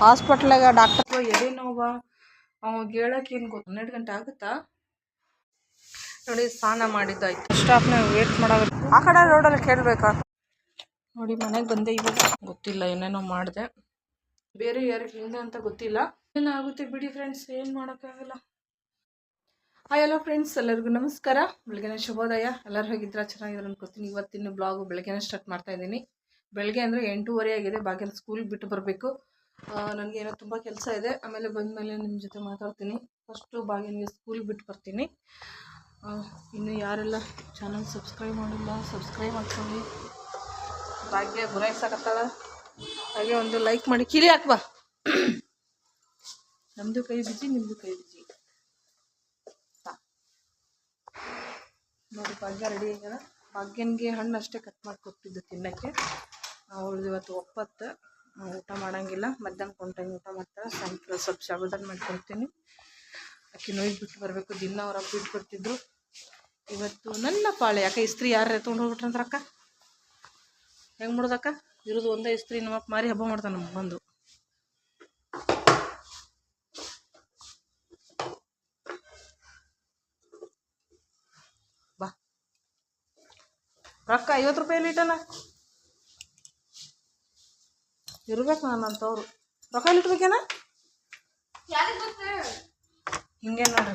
ಹಾಸ್ಪಿಟ್ಲಾಗ doctor ಎದೆ ನೋವ? ಅವಾಗ ಹೇಳಕ್ಕೆ ಏನು ಗೊತ್ತು? ಹನ್ನೆರಡು ಗಂಟೆ ಆಗುತ್ತಾ? ನೋಡಿ ಸ್ನಾನ ಮಾಡಿದ್ದಾಯ್ತು. ಸ್ಟಾಪ್ನ ವೇಟ್ ಮಾಡಬೇಕು ಆ ಕಡೆ ರೋಡಲ್ಲಿ ಕೇಳಬೇಕಾ? ನೋಡಿ ಮನೆಗೆ ಬಂದೆ ಇವಾಗ. ಗೊತ್ತಿಲ್ಲ ಏನೇನೋ ಮಾಡಿದೆ. ಬೇರೆ ಯಾರಿಗೆ ಹಿಂದೆ ಅಂತ ಗೊತ್ತಿಲ್ಲ. ಏನಾಗುತ್ತೆ ಬಿಡಿ ಫ್ರೆಂಡ್ಸ್ ಏನು ಮಾಡೋಕ್ಕಾಗಲ್ಲ. ಹಾಯ್ ಹಲೋ ಫ್ರೆಂಡ್ಸ್ ಎಲ್ಲರಿಗೂ ನಮಸ್ಕಾರ. ಬೆಳಗಿನ ಶುಭೋದಯ. ಎಲ್ಲರೂ ಹೇಗಿದ್ರೆ ಚೆನ್ನಾಗಿದ್ರು ಅನ್ಕೋತೀನಿ ಇವತ್ತಿನ ಬ್ಲಾಗು ಬೆಳಗ್ಗೆನೇ ಸ್ಟಾರ್ಟ್ ಮಾಡ್ತಾ ಇದ್ದೀನಿ. ಬೆಳಗ್ಗೆ ಅಂದರೆ ಎಂಟೂವರೆ ಆಗಿದೆ. ಭಾಗ್ಯನ ಸ್ಕೂಲ್ ಬಿಟ್ಟು ಬರಬೇಕು. ನನಗೆ ಏನೋ ತುಂಬ ಕೆಲಸ ಇದೆ. ಆಮೇಲೆ ಬಂದಮೇಲೆ ನಿಮ್ಮ ಜೊತೆ ಮಾತಾಡ್ತೀನಿ. ಫಸ್ಟು ಬಾಗಿನಿಗೆ ಸ್ಕೂಲ್ ಬಿಟ್ಟು ಬರ್ತೀನಿ. ಇನ್ನು ಯಾರೆಲ್ಲ ಚಾನಲ್ ಸಬ್ಸ್ಕ್ರೈಬ್ ಮಾಡಿಲ್ಲ ಸಬ್ಸ್ಕ್ರೈಬ್ ಮಾಡ್ಕೊಳ್ಳಿ. ಭಾಗ್ಯ ಗುರಾಯಿಸಕತ್ತಾಳ ಹಾಗೆ ಒಂದು ಲೈಕ್ ಮಾಡಿ ಕಿಲಿ ಹಾಕ್ಬಾ. ನಮ್ಮದು ಕೈ ಬಿಜಿ ನಿಮ್ಮದು ಕೈ ಬಿಜಿ. ನೋಡಿ, ಭಾಗ್ಯ ರೆಡಿ ಆಗ್ಯಾರ ಭಾಗ್ಯನಿಗೆ ಹಣ್ಣು ಅಷ್ಟೇ ಕಟ್ ಮಾಡಿ ಕೊಟ್ಟಿದ್ದು ತಿನ್ನಕ್ಕೆ. ಅವಳದು ಇವತ್ತು ಒಪ್ಪತ್ತು. ಊಟ ಮಾಡಂಗಿಲ್ಲ. ಮಧ್ಯಾಹ್ನ ಒಂದು ಟೈಮ್ ಊಟ ಮಾಡ್ತಾರೆ. ಸಾಯಂಕಾಲ ಸ್ವಲ್ಪ ಸಾಬುದಾನ ಮಾಡ್ಕೊಡ್ತೀನಿ ಆಕೆ ನೋಯ್ದು ಬಿಟ್ಟು ಬರಬೇಕು. ದಿನ ಅವ್ರ ಅಪ್ಪ ಬಿಟ್ಟು ಬರ್ತಿದ್ರು ಇವತ್ತು ನನ್ನ ಪಾಳೆ. ಯಾಕೆ ಇಸ್ತ್ರಿ ಯಾರು ತೊಗೊಂಡು ಹೋಗ್ಬಿಟ್ರಂತ ಅಕ್ಕ? ಹೆಂಗೆ ಮಾಡೋದಕ್ಕ ಇರೋದು ಒಂದೇ ಇಸ್ತ್ರಿ ನಮ್ಮಪ್ಪ ಮಾರಿ ಹಬ್ಬ ಮಾಡ್ತಾನೆ ನಮ್ಗೆ ಬಂದು. ಬಾ. ರೊಕ್ಕ ಐವತ್ತು ರೂಪಾಯಿ ಲೀಟನ ಇರ್ಬೇಕು ನಾನು ಅಂತವ್ರು ರೊಕ್ಕ ಇಟ್ಬೇಕೇನ? ಹಿಂಗೆ ನೋಡ್ರಿ.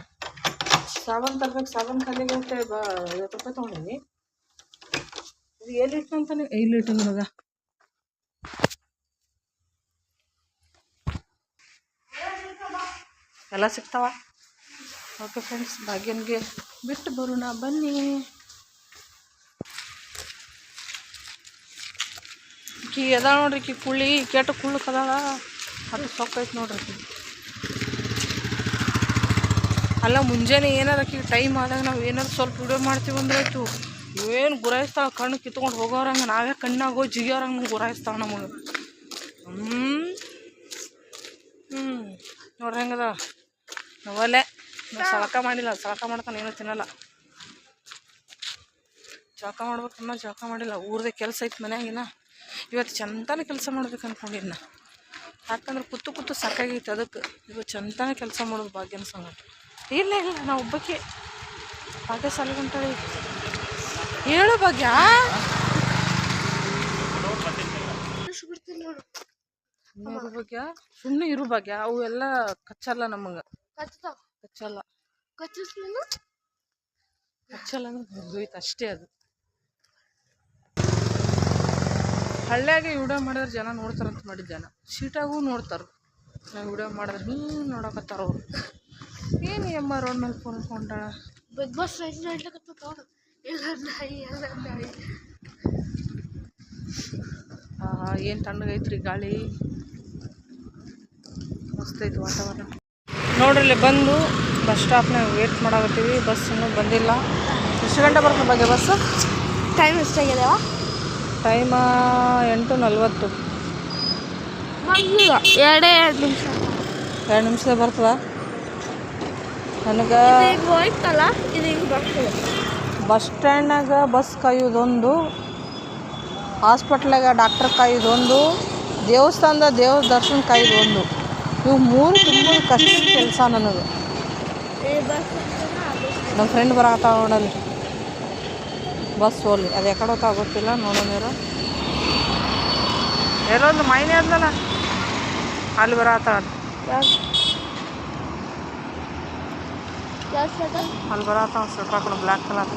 ಸಾಬನ್ ತರ್ಬೇಕು ಸಾಬನ್ ಅಂತ ಬಾ ಐವತ್ತು ರೂಪಾಯಿ ತೊಗೊಂಡಿನಿ ಇದು ಎಲ್ಲಿ ಇಟ್ಟು ಅಂತಾನೆ ಇಲ್ಲಿ ಇಟ್ಟು ನನಗ ಎಲ್ಲ ಸಿಗ್ತಾವ? ಓಕೆ ಫ್ರೆಂಡ್ಸ್ ಭಾಗ್ಯನಿಗೆ ಬಿಟ್ಟು ಬರೋಣ. ಬನ್ನಿ. ಕಿ ಅದಾಳ ನೋಡ್ರಿ ಕಿ ಕುಳ್ಳಿ ಕೆಟ್ಟ ಕುಳ್ಳಕ್ಕೆ ಕದಳ. ಅದು ಸೊಕ್ಕೈತೆ ನೋಡ್ರಿ. ಅಲ್ಲ, ಮುಂಜಾನೆ ಏನಾರ ಆಕಿ ಟೈಮ್ ಆದಾಗ ನಾವು ಏನಾದ್ರು ಸ್ವಲ್ಪ ವಿಡಿಯೋ ಮಾಡ್ತೀವಿ ಅಂದ್ರೆ ಆಯ್ತು. ಏನು ಗುರಾಯಿಸ್ತಾಳ, ಕಣ್ಣು ಕಿತ್ಕೊಂಡು ಹೋಗೋರಂಗೆ ನಾವೇ ಕಣ್ಣಾಗೋ ಜಿಗಿಯೋರಂಗೆ ಗುರಾಯಿಸ್ತಾಳ ನಮಗೆ. ಹ್ಞೂ ಹ್ಞೂ ನೋಡ್ರಿ ಹೆಂಗದ? ನಾವಲ್ಲೇ ನಾವು ಸಳಕ ಮಾಡಿಲ್ಲ, ಸಳಕ ಮಾಡ್ತಾನೆ ಏನೂ ತಿನ್ನಲ್ಲ. ಜಳಕ ಮಾಡ್ಬೇಕನ್ನ ಜಳಕ ಮಾಡಿಲ್ಲ. ಊರದೇ ಕೆಲಸ ಐತೆ ಮನ್ಯಾಗಿನ. ಇವತ್ತು ಚಂತಾನೆ ಕೆಲಸ ಮಾಡ್ಬೇಕು ಅನ್ಕೊಂಡಿದ್ನ. ಯಾಕಂದ್ರೆ ಕೂತು ಕೂತು ಸಾಕಾಗೈತೆ ಅದಕ್ಕೆ. ಇವತ್ತು ಚಂತಾನೆ ಕೆಲಸ ಮಾಡೋದು ಭಾಗ್ಯನ ಸಂಗಟ ಇಲ್ಲ ಇಲ್ಲ ನಾ ಒಬ್ಬಕ್ಕೆ ಭಾಗ್ಯ ಸಾಲಿಗಂಟಳಿ ಹೇಳು ಭಾಗ್ಯ. ಇರು ಭಾಗ್ಯ. ಸುಮ್ಮನೆ ಇರು ಭಾಗ್ಯ. ಅವು ಎಲ್ಲ ಕಚ್ಚಲ್ಲ ನಮಗೆ. ಕಚ್ಚಲ್ಲ. ಕಚ್ಚಲ್ಲ. ಅಂದ್ರೆ ಅಷ್ಟೇ ಅದು. ಹಳ್ಳ್ಯಾಗೆ ವಿಡಿಯೋ ಮಾಡಿದ್ರೆ ಜನ ನೋಡ್ತಾರಂತ ಮಾಡಿದ್ದೆ ಜನ. ಸೀಟಾಗೂ ನೋಡ್ತಾರೆ. ನಾವು ವಿಡಿಯೋ ಮಾಡಿದ್ರೆ ಹ್ಞೂ ನೋಡಕತ್ತಾರ ಅವರು. ಏನು ಎಮ್ಮ ರೋಡ್ ಮೇಲೆ ಫೋನ್ ಕೊಂಡಾಳ ಬಿಗ್ ಬಾಸ್ ಏನು ತಣ್ಣಗೈತ್ರಿ ಗಾಳಿ? ಮಸ್ತ್ ಐತಿ ವಾತಾವರಣ. ನೋಡ್ರಿ ಇಲ್ಲಿ ಬಂದು ಬಸ್ ಸ್ಟಾಪ್ನಾಗ ವೇಟ್ ಮಾಡಾಕತ್ತೀವಿ. ಬಸ್ ಇನ್ನೂ ಬಂದಿಲ್ಲ. ಎಷ್ಟು ಗಂಟೆ ಬರ್ತದೆ ಬಗ್ಗೆ ಬಸ್ಸು ಟೈಮ್ ಎಷ್ಟಾಗ್ಯದವ ಟೈಮ ಎಂಟು ನಲ್ವತ್ತು. ಎರಡೇ ಎರಡು ನಿಮಿಷ. ಎರಡು ನಿಮಿಷದಾಗ ಬರ್ತದ? ನನಗೆ ಹೋಯ್ತಲ್ಲ ಇದು ಹಿಂಗೆ ಬರ್ತದೆ. ಬಸ್ ಸ್ಟ್ಯಾಂಡ್ನಾಗ ಬಸ್ ಕಾಯೋದೊಂದು ಹಾಸ್ಪಿಟ್ಲಾಗ ಡಾಕ್ಟರ್ ಕಾಯೋದೊಂದು ದೇವಸ್ಥಾನದ ದೇವ್ರ ದರ್ಶನ ಕಾಯೋದೊಂದು ಇವು ಮೂರು ತುಂಬ ಕಷ್ಟದ ಕೆಲಸ ನನಗೆ. ನಮ್ಮ ಫ್ರೆಂಡ್ ಬರತ್ತಾವ ನೋಡಲ್ಲಿ. ಬಸ್ ಹೋಗ್ಲಿ ಅದು ಯಾಕಡೆ ಹೋಗ್ತಾ ಗೊತ್ತಿಲ್ಲ ನೋಡೋಣ ಇರೋ ಎಲ್ಲೊಂದು ಮೈನೆ ಆದ್ಲಲ್ಲ ಅಲ್ಲಿ ಸದ ಅಲ್ಲಿ ಬರತ್ತಾವ ಸ್ವಲ್ಪ ಹಾಕೊಂಡು ಬ್ಲ್ಯಾಕ್ ಕಲರ್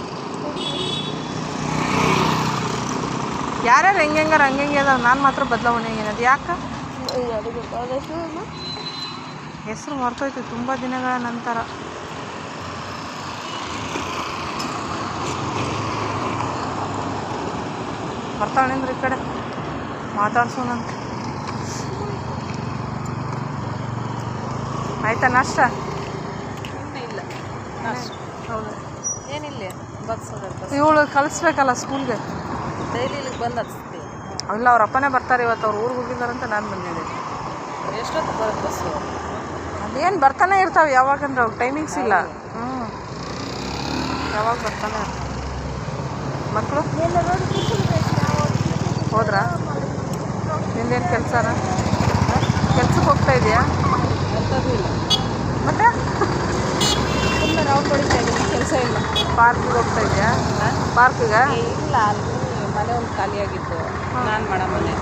ಯಾರ್ಯಾರು ಹೆಂಗೆಂಗಾರ ಹಂಗೆ ಹೆಂಗೆ ಅದಾವ. ನಾನು ಮಾತ್ರ ಬದಲಾವಣೆ ಏನದು ಯಾಕೆ? ಹೆಸರು ಮರ್ತೋಯ್ತು. ತುಂಬ ದಿನಗಳ ನಂತರ. ಬರ್ತಾಳೇನ್ರಿ ಈ ಕಡೆ. ಮಾತಾಡ್ಸೋಣಂತ ಆಯ್ತಾ ನಾಷ್ಟ? ಇಲ್ಲ. ಹೌದು? ಏನಿಲ್ಲ. ಇವಳು ಕಳಿಸ್ಬೇಕಲ್ಲ ಸ್ಕೂಲ್ಗೆ? ಡೈಲಿ ಇಲ್ಲಿಗೆ ಬಂದು ಹಚ್ತೀವಿ ಅಲ್ಲ ಅವ್ರ ಅಪ್ಪನೇ ಬರ್ತಾರೆ ಇವತ್ತು. ಅವ್ರು ಊರಿಗೆ ಹೋಗಿದ್ದಾರಂತ ನಾನು ಬಂದಿದ್ದೆ ಎಷ್ಟೊತ್ತು ಬರುತ್ತೆ ಬಸ್ಸು ಅದೇನು ಬರ್ತಾನೆ ಇರ್ತಾವೆ ಯಾವಾಗಂದ್ರೆ ಅವ್ರ ಟೈಮಿಂಗ್ಸ್ ಇಲ್ಲ. ಹ್ಞೂ ಯಾವಾಗ ಬರ್ತಾನೆ ಮಕ್ಕಳು ಹೋದ್ರಾ? ನಿಂದೇನು ಕೆಲಸ ಕೆಲ್ಸಕ್ಕೆ ಹೋಗ್ತಾ ಇದೆಯಾ? ಮತ್ತೆ? ಇದ್ದೀನಿ ಕೆಲಸ ಇಲ್ಲ ಪಾರ್ಕಿಗೆ ಹೋಗ್ತಾ ಇದೆಯಾ? ಪಾರ್ಕಿಗೆ? ಇಲ್ಲ ಅಲ್ಲಿ ಮನೆ ಒಂದು ಖಾಲಿಯಾಗಿತ್ತು ನಾನು ಮಾಡೋ ಮನೆ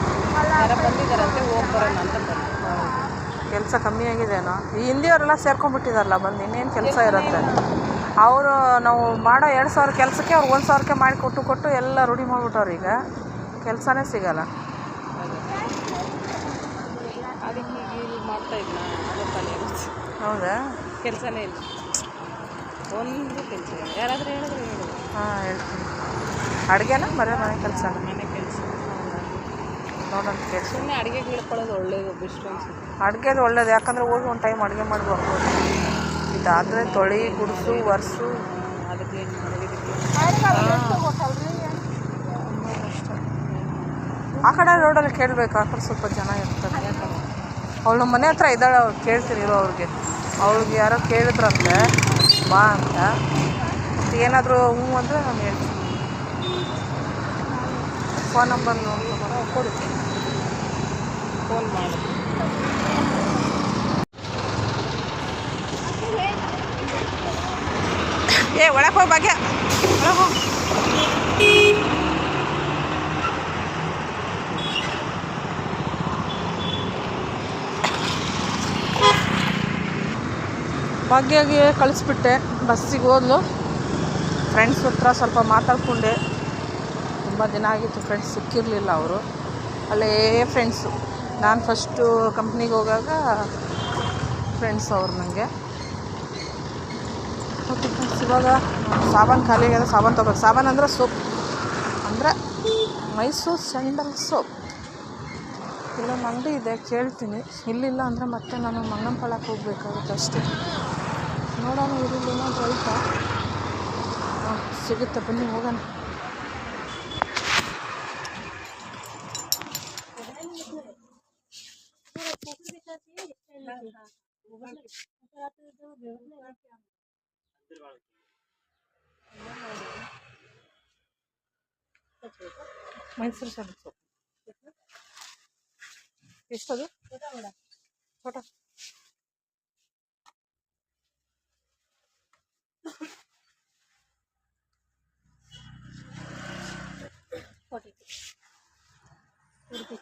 ಯಾರೋ ಬಂದಿದ್ದಾರಂತೆ ಹೋಗಿ ಬರೋಣ ಅಂತ ಬಂದೆ ಕೆಲಸ ಕಮ್ಮಿ ಆಗಿದೆನೋ? ಈ ಹಿಂದಿಯವರೆಲ್ಲ ಸೇರ್ಕೊಂಡ್ಬಿಟ್ಟಿದಾರಲ್ಲ, ಬಂದು ಇನ್ನೇನು ಕೆಲಸ ಇರುತ್ತೆ? ಅವರು ನಾವು ಮಾಡೋ ಎರಡು ಸಾವಿರ ಕೆಲಸಕ್ಕೆ ಅವ್ರಿಗೆ ಒಂದು ಸಾವಿರಕ್ಕೆ ಮಾಡಿ ಕೊಟ್ಟು ಕೊಟ್ಟು ಎಲ್ಲ ರೂಢಿ ಮಾಡಿಬಿಟ್ಟವ್ರು ಈಗ. ಕೆಲಸನೇ ಸಿಗಲ್ಲ. ಅದಕ್ಕೆ ಈಗ ಇಲ್ಲಿ ಮಾಡ್ತಾ ಇದ್ನ ಅದು ಹೌದಾ? ಕೆಲಸನೇ ಇಲ್ಲ. ಒಂದು ಕೆಲಸ ಇಲ್ಲ. ಯಾರಾದರೂ ಹೇಳಿದ್ರೆ ಹೇಳು. ಹಾಂ ಹೇಳ್ತೀನಿ. ಅಡುಗೆನ? ಬರೋ ಮನೆ ಕೆಲಸನ ಮನೆ ಕೆಲಸ. ನೋಡೋಣ ಕೆಲಸ. ಸುಮ್ಮನೆ ಅಡುಗೆಗೆ ಇಳ್ಕೊಳ್ಳೋದು ಒಳ್ಳೇದು ಬೆಸ್ಟ್ ಅನ್ಸುತ್ತೆ. ಅಡುಗೆದು ಒಳ್ಳೇದು. ಯಾಕಂದರೆ ಹೋಗಿ ಒಂದು ಟೈಮ್ ಅಡುಗೆ ಮಾಡಿ ಬರ್ಬೋದು ಇದಾದರೆ ತೊಳಿ ಗುಡಿಸು ಒರೆಸು. ಅದಕ್ಕೆ ಏನು ಮಾಡೋದಕ್ಕೆ ಆ ಕಡೆ ರೋಡಲ್ಲಿ ಕೇಳಬೇಕು ಆ ಕಡೆ ಸ್ವಲ್ಪ ಜನ ಇರ್ತಾರೆ ಅವಳು ನಮ್ಮ ಮನೆ ಹತ್ರ ಇದ್ದಾಳೆ ಅವ್ರು ಕೇಳ್ತೀನಿ ಇರೋ ಅವ್ರಿಗೆ. ಅವ್ಳಿಗೆ ಯಾರೋ ಕೇಳಿದ್ರಂತೆ ಬಾ ಅಂತ. ಮತ್ತು ಏನಾದರೂ ಹ್ಞೂ ಅಂದರೆ ನಾನು ಹೇಳ್ತೀನಿ. ಫೋನ್ ನಂಬರ್ ನೋಡ್ಕೊಂಡು ಕೊಡಿ ಫೋನ್ ಮಾಡಿ. ಏ ಒಳಗೆ ಹೋಗಿ ಭಾಗ್ಯ. ಒಳಗೆ ಹೋಗಿ. ಭಾಗ್ಯಗೆ ಕಳಿಸ್ಬಿಟ್ಟೆ, ಬಸ್ಸಿಗೆ ಹೋದ್ಲು. ಫ್ರೆಂಡ್ಸ್ ಹತ್ರ ಸ್ವಲ್ಪ ಮಾತಾಡ್ಕೊಂಡೆ. ತುಂಬ ದಿನ ಆಗಿತ್ತು ಫ್ರೆಂಡ್ಸ್ ಸಿಕ್ಕಿರಲಿಲ್ಲ ಅವರು. ಅಲ್ಲೇ ಫ್ರೆಂಡ್ಸು ನಾನು ಫಸ್ಟು ಕಂಪ್ನಿಗೆ ಹೋಗಾಗ ಫ್ರೆಂಡ್ಸ್ ಅವರು ನನಗೆ ಓಕೆ ಫ್ರೆಂಡ್ಸ್ ಇವಾಗ ಸಾಬಾನು ಖಾಲಿ ಆಗ್ಯದ, ಸಾಬಾನು ತೊಗೋಬೇಕು. ಸಾಬಾನು ಅಂದ್ರೆ ಸೋಪ್ ಅಂದರೆ ಮೈಸೂರು ಸ್ಯಾಂಡಲ್ ಸೋಪ್ ಇಲ್ಲೊಂದು ಅಂಗಡಿ ಇದೆ, ಕೇಳ್ತೀನಿ. ಇಲ್ಲಿಲ್ಲ ಅಂದರೆ ಮತ್ತೆ ನಾನು ಮಂಗನಪಾಳ್ಯಕ್ಕೆ ಹೋಗ್ಬೇಕಾಗುತ್ತೆ ಅಷ್ಟೇ. ನೋಡೋಣ ಇರಲಿಲ್ಲ ಹಾಂ ಸಿಗುತ್ತೆ ಬನ್ನಿ ಹೋಗೋಣ. ಮೈಸೂರು ಎಷ್ಟದು ಎಷ್ಟದು? ಫೋಟೋ. ಉಡುಪಿ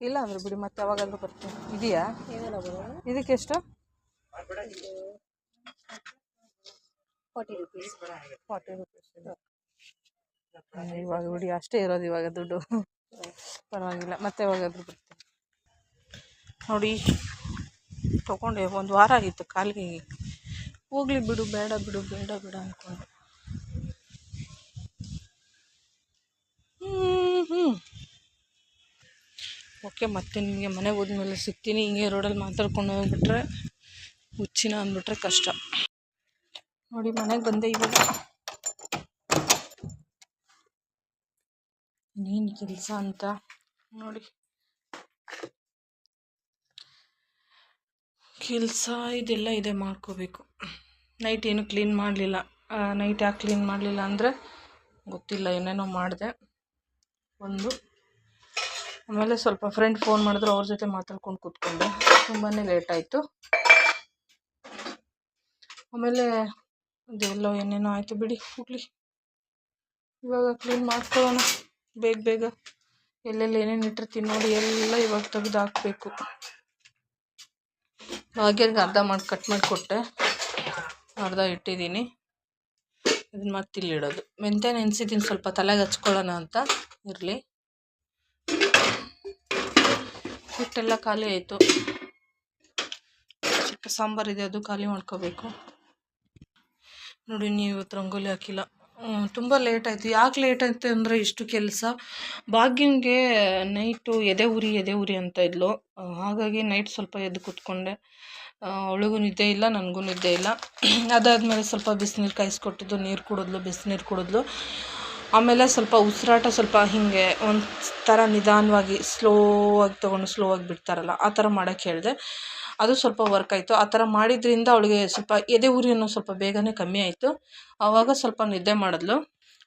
ಇಲ್ಲ ಅಂದ್ರೆ ಬಿಡಿ ಮತ್ತೆ ಯಾವಾಗಾದ್ರೂ ಬರ್ತೀನಿ. ಇದೆಯಾ? ಇದಕ್ಕೆ ಎಷ್ಟು? ರುಪೀಸ್ ಫಾರ್ಟಿ ರುಪೀಸ್ ಇವಾಗ ಬಿಡಿ ಅಷ್ಟೇ ಇರೋದು ಇವಾಗ ದುಡ್ಡು. ಪರವಾಗಿಲ್ಲ ಮತ್ತೆ ಯಾವಾಗಾದ್ರೂ ಬರ್ತೀನಿ. ನೋಡಿ ತೊಗೊಂಡೆ ಒಂದು ವಾರ ಆಗಿತ್ತು ಕಾಲಿಗೆ ಹೋಗ್ಲಿ ಬಿಡು, ಬೇಡ ಬಿಡು, ಬೇಡ ಬೇಡ ಅಂದ್ಕೊಂಡು ಓಕೆ, ಮತ್ತೆ ನಿಮಗೆ ಮನೆಗೆ ಹೋದ್ಮೇಲೆ ಸಿಗ್ತೀನಿ. ಹಿಂಗೆ ರೋಡಲ್ಲಿ ಮಾತಾಡ್ಕೊಂಡು ಹೋಗ್ಬಿಟ್ರೆ ಹುಚ್ಚಿನ ಅಂದ್ಬಿಟ್ರೆ ಕಷ್ಟ. ನೋಡಿ, ಮನೆಗೆ ಬಂದೆ ಇವಾಗ. ಇನ್ನೇನು ಕೆಲಸ ಅಂತ ನೋಡಿ. ಕೆಲಸ ಇದೆಲ್ಲ ಇದೆ ಮಾಡ್ಕೋಬೇಕು. ನೈಟ್ ಏನು ಕ್ಲೀನ್ ಮಾಡಲಿಲ್ಲ. ನೈಟ್ ಯಾಕೆ ಕ್ಲೀನ್ ಮಾಡಲಿಲ್ಲ ಅಂದರೆ ಗೊತ್ತಿಲ್ಲ, ಏನೇನೋ ಮಾಡಿದೆ. ಒಂದು. ಆಮೇಲೆ ಸ್ವಲ್ಪ ಫ್ರೆಂಡ್ ಫೋನ್ ಮಾಡಿದ್ರು, ಅವ್ರ ಜೊತೆ ಮಾತಾಡ್ಕೊಂಡು ಕೂತ್ಕೊಂಡೆ. ತುಂಬಾ ಲೇಟ್ ಆಯಿತು. ಆಮೇಲೆ ಅದೆಲ್ಲೋ ಏನೇನೋ ಆಯಿತು ಬಿಡಿ, ಹೋಗ್ಲಿ. ಇವಾಗ ಕ್ಲೀನ್ ಮಾಡ್ಕೊಳ್ಳೋಣ. ಬೇಗ ಬೇಗ. ಎಲ್ಲೆಲ್ಲಿ ಏನೇನು ಇಟ್ಟಿರ್ತೀನಿ ನೋಡಿ ಎಲ್ಲ ಇವಾಗ ತೆಗೆದು ಹಾಕಬೇಕು. ಭಾಗ್ಯರ್ಗೆ ಅರ್ಧ ಮಾಡಿ ಕಟ್ ಮಾಡಿ ಕೊಟ್ಟೆ ಅರ್ಧ ಇಟ್ಟಿದ್ದೀನಿ. ಇದನ್ನ ಮತ್ತೆ ಇಲ್ಲಿ ಇಡೋದು. ಮೆಂತ್ಯ ನೆನೆಸಿದ್ದೀನಿ, ಸ್ವಲ್ಪ ತಲೆಗೆ ಹಚ್ಕೊಳ್ಳೋಣ ಅಂತ. ಇರಲಿ. ಹಿಟ್ಟೆಲ್ಲ ಖಾಲಿ ಆಯಿತು. ಚಿಕ್ಕ ಸಾಂಬಾರಿದೆ ಅದು ಖಾಲಿ ಮಾಡ್ಕೋಬೇಕು. ನೋಡಿ, ನೀವು ಇವತ್ತು ರಂಗೋಲಿ ಹಾಕಿಲ್ಲ. ತುಂಬ ಲೇಟ್ ಆಯಿತು. ಯಾಕೆ ಲೇಟ್ ಆಯಿತು ಅಂದರೆ ಇಷ್ಟು ಕೆಲಸ. ಭಾಗ್ಯಂಗೆ ನೈಟು ಎದೆ ಉರಿ ಎದೆ ಉರಿ ಅಂತ ಇದ್ಲು. ಹಾಗಾಗಿ ನೈಟ್ ಸ್ವಲ್ಪ ಎದ್ದು ಕೂತ್ಕೊಂಡೆ. ಅವಳಿಗೂ ನಿದ್ದೆ ಇಲ್ಲ, ನನಗೂ ನಿದ್ದೆ ಇಲ್ಲ. ಅದಾದಮೇಲೆ ಸ್ವಲ್ಪ ಬಿಸಿನೀರು ಕಾಯಿಸ್ಕೊಟ್ಟಿದ್ದು, ನೀರು ಕುಡಿದ್ಲು, ಬಿಸಿನೀರು ಕುಡಿದ್ಲು. ಆಮೇಲೆ ಸ್ವಲ್ಪ ಉಸಿರಾಟ ಸ್ವಲ್ಪ ಹೀಗೆ ಒಂದು ಥರ ನಿಧಾನವಾಗಿ ಸ್ಲೋ ಆಗಿ ತೊಗೊಂಡು ಸ್ಲೋ ಆಗಿ ಬಿಡ್ತಾರಲ್ಲ, ಆ ಥರ ಮಾಡೋಕ್ಕೆ ಹೇಳಿದೆ. ಅದು ಸ್ವಲ್ಪ ವರ್ಕ್ ಆಯಿತು. ಆ ಥರ ಮಾಡಿದ್ರಿಂದ ಅವಳಿಗೆ ಸ್ವಲ್ಪ ಎದೆ ಉರಿ ಅನ್ನೋ ಸ್ವಲ್ಪ ಬೇಗನೆ ಕಮ್ಮಿ ಆಯಿತು. ಆವಾಗ ಸ್ವಲ್ಪ ನಿದ್ದೆ ಮಾಡಿದ್ಲು.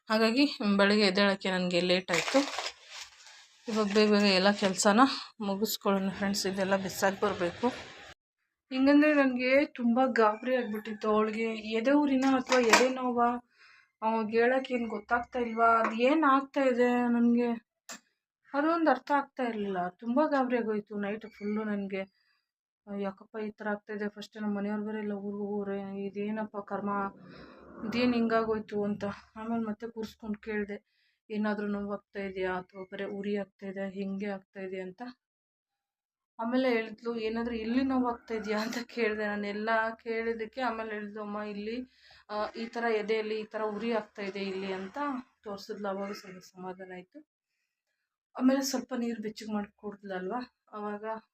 ಹಾಗಾಗಿ ಬೆಳಗ್ಗೆ ಎದ್ದೇಳೋಕ್ಕೆ ನನಗೆ ಲೇಟ್ ಆಯಿತು. ಇವಾಗ ಬೇಗ ಬೇಗ ಎಲ್ಲ ಕೆಲಸನ ಮುಗಿಸ್ಕೊಳ್ಳೋಣ ಫ್ರೆಂಡ್ಸ್ ಇದೆಲ್ಲ ಬಿಸಾಕಿ ಬರಬೇಕು. ಹಿಂಗಂದರೆ ನನಗೆ ತುಂಬ ಗಾಬರಿ ಆಗಿಬಿಟ್ಟಿತ್ತು. ಅವಳಿಗೆ ಎದೆ ಊರಿನ ಅಥವಾ ಎದೆ ನೋವಾ, ಅವಾಗ ಹೇಳೋಕ್ಕೇನು ಗೊತ್ತಾಗ್ತಾ ಇಲ್ವಾ, ಅದು ಏನು ಆಗ್ತಾ ಇದೆ ನನಗೆ ಅದೊಂದು ಅರ್ಥ ಆಗ್ತಾ ಇರಲಿಲ್ಲ. ತುಂಬ ಗಾಬರಿ ಆಗೋಯಿತು ನೈಟ್ ಫುಲ್ಲು ನನಗೆ. ಯಾಕಪ್ಪ ಈ ಥರ ಆಗ್ತಾಯಿದೆ ಫಸ್ಟ್ ನಮ್ಮ ಮನೆಯವ್ರು ಬೇರೆ ಇಲ್ಲ ಊರಿಗೆ ಇದೇನಪ್ಪ ಕರ್ಮ ಇದೇನು ಹಿಂಗಾಗೋಯ್ತು ಅಂತ. ಆಮೇಲೆ ಮತ್ತೆ ಕೂರಿಸ್ಕೊಂಡು ಕೇಳಿದೆ ಏನಾದರೂ ನೋವಾಗ್ತಾ ಇದೆಯಾ? ಅಥವಾ ಬರೀ ಉರಿ ಆಗ್ತಾ ಇದೆಯಾ ಹಿಂಗೆ ಆಗ್ತಾ ಅಂತ. ಆಮೇಲೆ ಹೇಳಿದ್ಲು ಏನಾದರೂ ಇಲ್ಲಿ ನೋವಾಗ್ತಾ ಇದೆಯಾ ಅಂತ ಕೇಳಿದೆ ನಾನು. ಎಲ್ಲ ಕೇಳಿದ್ದಕ್ಕೆ ಆಮೇಲೆ ಹೇಳಿದ್ಲು ಅಮ್ಮ ಇಲ್ಲಿ ಈ ಥರ ಎದೆಯಲ್ಲಿ ಈ ಥರ ಉರಿ ಆಗ್ತಾ ಇಲ್ಲಿ ಅಂತ ತೋರಿಸಿದ್ಲು. ಅವಾಗ ಸ್ವಲ್ಪ ಸಮಾಧಾನ ಆಯಿತು. ಆಮೇಲೆ ಸ್ವಲ್ಪ ನೀರು ಬೆಚ್ಚಗೆ ಮಾಡಿ ಕುಡ್ದಲ್ವ ಆವಾಗ ಆ,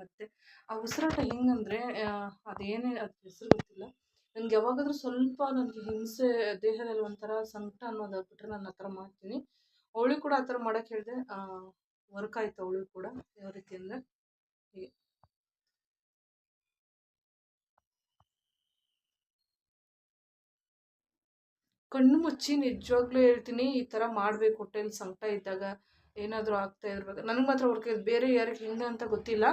ಮತ್ತೆ ಆ ಉಸಿರಾಟ ಹೆಂಗಂದರೆ ಅದೇನೇ ಅದು ಹೆಸರು ಗೊತ್ತಿಲ್ಲ. ನನಗೆ ಯಾವಾಗಾದ್ರೂ ಸ್ವಲ್ಪ ನನಗೆ ಹಿಂಸೆ, ದೇಹದಲ್ಲಿ ಒಂಥರ ಸಂಕಟ ಅನ್ನೋದಾಗ್ಬಿಟ್ರೆ ನಾನು ಆ ಥರ ಮಾಡ್ತೀನಿ. ಅವಳು ಕೂಡ ಆ ಥರ ಮಾಡೋಕ್ಕೆ ಹೇಳಿದೆ. ವರ್ಕ್ ಆಯಿತು ಅವಳು ಕೂಡ, ಯಾವ ರೀತಿ ಅಂದರೆ ಹೀಗೆ. ಕಣ್ಣು ಮುಚ್ಚಿ ನಿಜವಾಗ್ಲೂ ಹೇಳ್ತೀನಿ, ಈ ಥರ ಮಾಡಬೇಕು. ಹೊಟ್ಟೆಲಿ ಸಂಕಟ ಇದ್ದಾಗ ಏನಾದರೂ ಆಗ್ತಾ ಇರ್ಬೇಕು. ನನಗೆ ಮಾತ್ರ ವರ್ಕ್ ಬೇರೆ ಯಾರಿಗೆ ಹಿಂಗೆ ಅಂತ ಗೊತ್ತಿಲ್ಲ.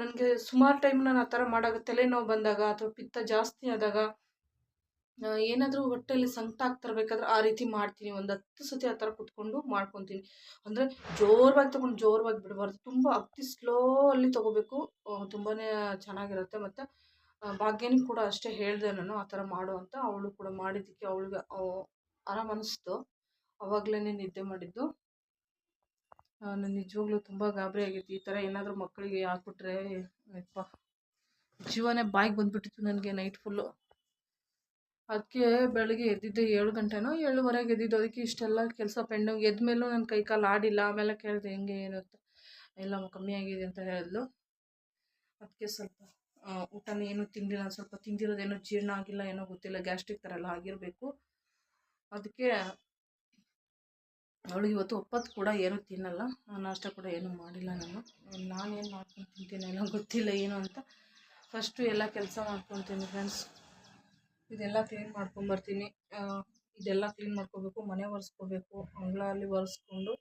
ನನಗೆ ಸುಮಾರು ಟೈಮ್ ನಾನು ಆ ಥರ ಮಾಡಾಗ ತಲೆನೋವು ಬಂದಾಗ ಅಥವಾ ಪಿತ್ತ ಜಾಸ್ತಿ ಆದಾಗ ಏನಾದರೂ ಹೊಟ್ಟೆಯಲ್ಲಿ ಸಂಕಟ ಆಗ್ತಿರ್ಬೇಕಾದ್ರೆ ಆ ರೀತಿ ಮಾಡ್ತೀನಿ. ಒಂದು ಹತ್ತು ಸತಿ ಆ ಥರ ಕುತ್ಕೊಂಡು ಮಾಡ್ಕೊತೀನಿ. ಅಂದರೆ ಜೋರಾಗಿ ತೊಗೊಂಡು ಜೋರವಾಗಿ ಬಿಡಬಾರ್ದು. ತುಂಬ ಅತಿ ಸ್ಲೋ ಅಲ್ಲಿ ತೊಗೋಬೇಕು ತುಂಬಾ ಚೆನ್ನಾಗಿರುತ್ತೆ. ಮತ್ತು ಭಾಗ್ಯನಿಗೆ ಕೂಡ ಅಷ್ಟೇ ಹೇಳಿದೆ ನಾನು ಆ ಥರ ಮಾಡು ಅಂತ. ಅವಳು ಕೂಡ ಮಾಡಿದ್ದಕ್ಕೆ ಅವಳಿಗೆ ಆರಾಮ ಅನ್ನಿಸ್ತು ಅವಾಗಲೇ ನಿದ್ದೆ ಮಾಡಿದ್ದು. ನಾನು ನಿಜವಾಗ್ಲೂ ತುಂಬ ಗಾಬರಿ ಆಗಿತ್ತು. ಈ ಥರ ಏನಾದರೂ ಮಕ್ಕಳಿಗೆ ಹಾಕ್ಬಿಟ್ರೆ ಯಪ್ಪ. ಜೀವನೇ ಬಾಯಿಗೆ ಬಂದುಬಿಟ್ಟಿತ್ತು ನನಗೆ ನೈಟ್ ಫುಲ್ಲು. ಅದಕ್ಕೆ ಬೆಳಗ್ಗೆ ಎದ್ದಿದ್ದೆ ಏಳು ಗಂಟೆನೋ ಏಳುವರೆಗೆ ಎದ್ದಿದ್ದು. ಅದಕ್ಕೆ ಇಷ್ಟೆಲ್ಲ ಕೆಲಸ ಪೆಂಡಿಂಗ್ ಎದ್ದ ಮೇಲೂ ನನ್ನ ಕೈ ಕಾಲು ಆಡಿಲ್ಲ. ಆಮೇಲೆ ಕೇಳಿದೆ, ಹೆಂಗೆ ಏನು ಅಂತ? ಎಲ್ಲ ಕಮ್ಮಿ ಆಗಿದೆ ಅಂತ ಹೇಳಿದ್ಲು. ಅದಕ್ಕೆ ಸ್ವಲ್ಪ ಊಟ ಊಟನ ಏನು ತಿಂದಿಲ್ಲ. ಸ್ವಲ್ಪ ತಿಂದಿರೋದೇನೋ ಜೀರ್ಣ ಆಗಿಲ್ಲ, ಏನೋ ಗೊತ್ತಿಲ್ಲ. ಗ್ಯಾಸ್ಟ್ರಿಕ್ ಥರ ಎಲ್ಲ ಆಗಿರಬೇಕು. ಅದಕ್ಕೆ ಅವಳಿಗೆ ಇವತ್ತು ಒಪ್ಪತ್ತು ಕೂಡ ಏನೂ ತಿನ್ನಲ್ಲ ನಾಷ್ಟ ಕೂಡ ಏನೂ ಮಾಡಿಲ್ಲ ನಾನು. ನಾನೇನು ಮಾಡ್ಕೊಂಡು ತಿಂತೀನಿ ಗೊತ್ತಿಲ್ಲ ಏನು ಅಂತ ಫಸ್ಟು ಎಲ್ಲ ಕೆಲಸ ಮಾಡ್ಕೊತೀನಿ ಫ್ರೆಂಡ್ಸ್ ಇದೆಲ್ಲ ಕ್ಲೀನ್ ಮಾಡ್ಕೊಂಬರ್ತೀನಿ ಇದೆಲ್ಲ ಕ್ಲೀನ್ ಮಾಡ್ಕೋಬೇಕು, ಮನೆ ಒರೆಸ್ಕೋಬೇಕು ಅಂಗಳ ಅಲ್ಲಿ ಒರೆಸ್ಕೊಂಡು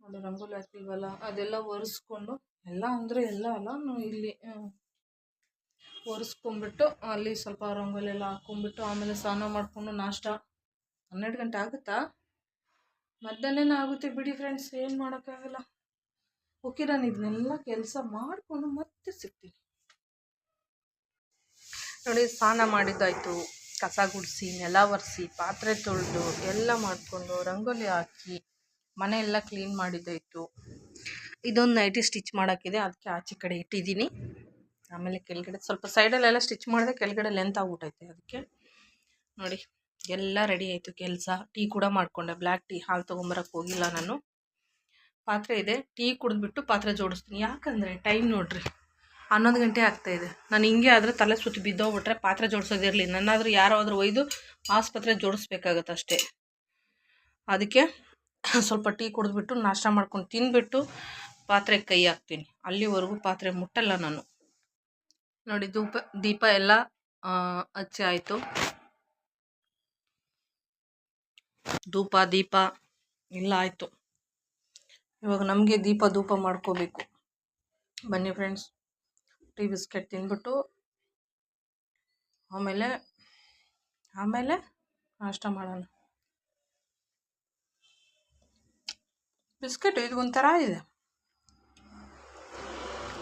ಒಂದು ರಂಗೋಲಿ ಹಾಕಿಲ್ವಲ್ಲ ಅದೆಲ್ಲ ಒರೆಸ್ಕೊಂಡು ಎಲ್ಲ ಅಂದರೆ ಎಲ್ಲ ಅಲ್ಲ ಇಲ್ಲಿ ಒರೆಸ್ಕೊಂಬಿಟ್ಟು ಅಲ್ಲಿ ಸ್ವಲ್ಪ ರಂಗೋಲಿ ಎಲ್ಲ ಹಾಕ್ಕೊಂಬಿಟ್ಟು ಆಮೇಲೆ ಸ್ನಾನ ಮಾಡಿಕೊಂಡು ನಾಷ್ಟ ಹನ್ನೆರಡು ಗಂಟೆ ಆಗುತ್ತಾ? ಮಧ್ಯಾಹ್ನ ಆಗುತ್ತೆ ಬಿಡಿ ಫ್ರೆಂಡ್ಸ್ ಏನು ಮಾಡೋಕ್ಕಾಗಲ್ಲ. ಓಕೆ ನಾನು ಇದನ್ನೆಲ್ಲ ಕೆಲಸ ಮಾಡಿಕೊಂಡು ಮತ್ತೆ ಸಿಗ್ತೀನಿ. ನೋಡಿ, ಸ್ನಾನ ಮಾಡಿದ್ದಾಯಿತು. ಕಸ ಗುಡಿಸಿ, ನೆಲ ಒರೆಸಿ, ಪಾತ್ರೆ ತೊಳೆದು ಎಲ್ಲ ಮಾಡಿಕೊಂಡು ರಂಗೋಲಿ ಹಾಕಿ ಮನೆ ಎಲ್ಲ ಕ್ಲೀನ್ ಮಾಡಿದ್ದಾಯಿತು. ಇದೊಂದು ನೈಟಿ ಸ್ಟಿಚ್ ಮಾಡೋಕ್ಕಿದೆ. ಅದಕ್ಕೆ ಆಚೆ ಕಡೆ ಇಟ್ಟಿದ್ದೀನಿ. ಆಮೇಲೆ ಕೆಳಗಡೆ ಸ್ವಲ್ಪ ಸೈಡಲ್ಲೆಲ್ಲ ಸ್ಟಿಚ್ ಮಾಡಿದೆ. ಕೆಳಗಡೆ ಲೆಂತ್ ಆಗ್ಬಿಟ್ಟೈತೆ ಅದಕ್ಕೆ. ನೋಡಿ. ಎಲ್ಲ ರೆಡಿ ಆಯಿತು ಕೆಲಸ. ಟೀ ಕೂಡ ಮಾಡಿಕೊಂಡೆ. ಬ್ಲ್ಯಾಕ್ ಟೀ ಹಾಲು ತೊಗೊಂಬರಕ್ಕೆ ಹೋಗಿಲ್ಲ ನಾನು. ಪಾತ್ರೆ ಇದೆ. ಟೀ ಕುಡಿದ್ಬಿಟ್ಟು ಪಾತ್ರೆ ಜೋಡಿಸ್ತೀನಿ. ಯಾಕಂದರೆ ಟೈಮ್ ನೋಡ್ರಿ. ಹನ್ನೊಂದು ಗಂಟೆ ಆಗ್ತಾಯಿದೆ ನಾನು ಹಿಂಗೆ ಆದರೆ ತಲೆ ಸುತ್ತಿ ಬಿದ್ದೋಗ್ಬಿಟ್ರೆ ಪಾತ್ರೆ ಜೋಡಿಸೋದಿರಲಿ ನನ್ನಾದರೂ ಆದರೂ ಒಯ್ದು ಆಸ್ಪತ್ರೆ ಜೋಡಿಸ್ಬೇಕಾಗತ್ತೆ ಅಷ್ಟೇ. ಅದಕ್ಕೆ ಸ್ವಲ್ಪ ಟೀ ಕುಡಿದ್ಬಿಟ್ಟು ನಾಷ್ಟ ಮಾಡ್ಕೊಂಡು ತಿಂದ್ಬಿಟ್ಟು ಪಾತ್ರೆ ಕೈ ಹಾಕ್ತೀನಿ. ಅಲ್ಲಿವರೆಗೂ ಪಾತ್ರೆ ಮುಟ್ಟಲ್ಲ ನಾನು. ನೋಡಿ, ಧೂಪ, ದೀಪ ಎಲ್ಲ ಹಚ್ಚಿ ಆಯಿತು. ಧೂಪ, ದೀಪ ಎಲ್ಲ ಆಯಿತು. ಇವಾಗ ನಮಗೆ ದೀಪ, ಧೂಪ ಮಾಡ್ಕೋಬೇಕು. ಬನ್ನಿ ಫ್ರೆಂಡ್ಸ್ ಟೀ, ಬಿಸ್ಕೆಟ್ ತಿಂದ್ಬಿಟ್ಟು ಆಮೇಲೆ ಆಮೇಲೆ ನಾಷ್ಟ ಮಾಡೋಣ. ಬಿಸ್ಕೆಟ್ ಇದು ಒಂಥರ ಇದೆ.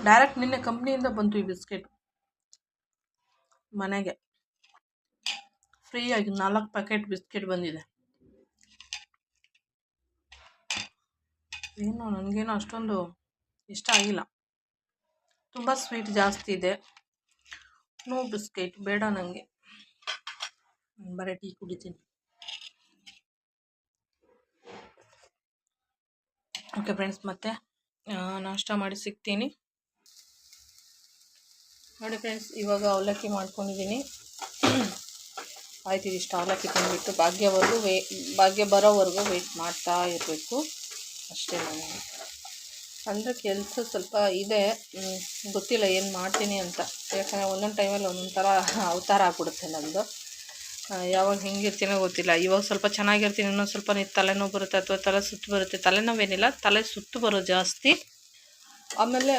ಡೈರೆಕ್ಟ್ ನಿನ್ನೆ ಕಂಪ್ನಿಯಿಂದ ಬಂತು ಈ ಬಿಸ್ಕೆಟ್. ಮನೆಗೆ. ಫ್ರೀಯಾಗಿ ನಾಲ್ಕು ಪ್ಯಾಕೆಟ್ ಬಿಸ್ಕೆಟ್ ಬಂದಿದೆ. ಏನು ನನಗೇನು ಅಷ್ಟೊಂದು ಇಷ್ಟ ಆಗಿಲ್ಲ. ತುಂಬ ಸ್ವೀಟ್ ಜಾಸ್ತಿ ಇದೆ. ನೋ ಬಿಸ್ಕೆಟ್ ಬೇಡ ನನಗೆ ಬರೀ ಟೀ ಕುಡಿತೀನಿ. ಓಕೆ ಫ್ರೆಂಡ್ಸ್ ಮತ್ತೆ ನಾಷ್ಟ ಮಾಡಿ ಸಿಗ್ತೀನಿ. ನೋಡಿ ಫ್ರೆಂಡ್ಸ್ ಇವಾಗ ಅವಲಕ್ಕಿ ಮಾಡ್ಕೊಂಡಿದ್ದೀನಿ ಆಯ್ತು ಇಷ್ಟು ಅವಲಕ್ಕಿ ತಿಂದ್ಬಿಟ್ಟು ಭಾಗ್ಯವರೆಗೂ ವೇ, ಭಾಗ್ಯ ಬರೋವರೆಗೂ ವೇಟ್ ಮಾಡ್ತಾ ಇರಬೇಕು. ಅಷ್ಟೇ ನಾನು. ಅಂದರೆ ಕೆಲಸ ಸ್ವಲ್ಪ ಇದೆ. ಗೊತ್ತಿಲ್ಲ ಏನು ಮಾಡ್ತೀನಿ ಅಂತ. ಯಾಕಂದರೆ ಒಂದೊಂದು ಟೈಮಲ್ಲಿ ಒಂದೊಂದು ಥರ ಅವತಾರ ಆಗ್ಬಿಡುತ್ತೆ ನಮ್ಮದು ಯಾವಾಗ ಹೆಂಗಿರ್ತೀನೋ ಗೊತ್ತಿಲ್ಲ. ಇವಾಗ ಸ್ವಲ್ಪ ಚೆನ್ನಾಗಿರ್ತೀನಿ, ಇನ್ನೊಂದು ಸ್ವಲ್ಪ ನೀವು ತಲೆನೋವು ಬರುತ್ತೆ ಅಥವಾ ತಲೆ ಸುತ್ತು ಬರುತ್ತೆ. ತಲೆನೋವೇನಿಲ್ಲ ತಲೆ ಸುತ್ತು ಬರೋ ಜಾಸ್ತಿ. ಆಮೇಲೆ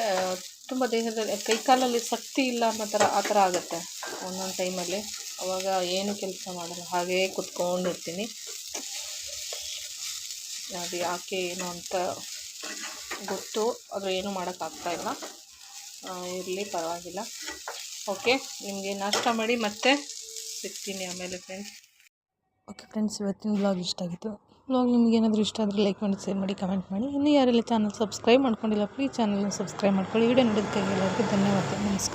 ತುಂಬ ದೇಹದಲ್ಲಿ ಕೈಕಾಲಲ್ಲಿ ಶಕ್ತಿ ಇಲ್ಲ ಅನ್ನೋ ಥರ ಆ ಥರ ಆಗುತ್ತೆ ಒಂದೊಂದು ಟೈಮಲ್ಲಿ ಅವಾಗ ಏನು ಕೆಲಸ ಮಾಡಲ್ಲ, ಹಾಗೇ ಕುತ್ಕೊಂಡಿರ್ತೀನಿ. ಅದು ಯಾಕೆ ಏನು ಅಂತ ಗೊತ್ತು, ಆದರೆ ಏನು ಮಾಡೋಕ್ಕಾಗ್ತಾ ಇಲ್ಲ. ಇರಲಿ, ಪರವಾಗಿಲ್ಲ. ಓಕೆ, ನಿಮಗೆ ನಾಷ್ಟ ಮಾಡಿ ಮತ್ತೆ ಸಿಗ್ತೀನಿ ಆಮೇಲೆ ಫ್ರೆಂಡ್ಸ್ ಓಕೆ ಫ್ರೆಂಡ್ಸ್ ಇವತ್ತಿನ ಬ್ಲಾಗ್ ಇಷ್ಟ ಆಗಿತ್ತು. ಬ್ಲಾಗ್ ನಿಮ್ಗೆ ಏನಾದರೂ ಇಷ್ಟ ಆದರೆ ಲೈಕ್ ಮಾಡಿ ಶೇರ್ ಮಾಡಿ ಕಮೆಂಟ್ ಮಾಡಿ. ಇನ್ನೂ ಯಾರೆಲ್ಲ ಚಾನಲ್ ಸಬ್ಸ್ಕ್ರೈಬ್ ಮಾಡ್ಕೊಂಡಿಲ್ಲ ಪ್ಲೀಸ್ ಚಾನಲ್ನ ಸಬ್ಸ್ಕ್ರೈಬ್ ಮಾಡ್ಕೊಳ್ಳಿ. ವಿಡಿಯೋ ನೋಡಿದ್ದಕ್ಕೆ ಎಲ್ಲರಿಗೂ ಧನ್ಯವಾದ. ನಮಸ್ಕಾರ.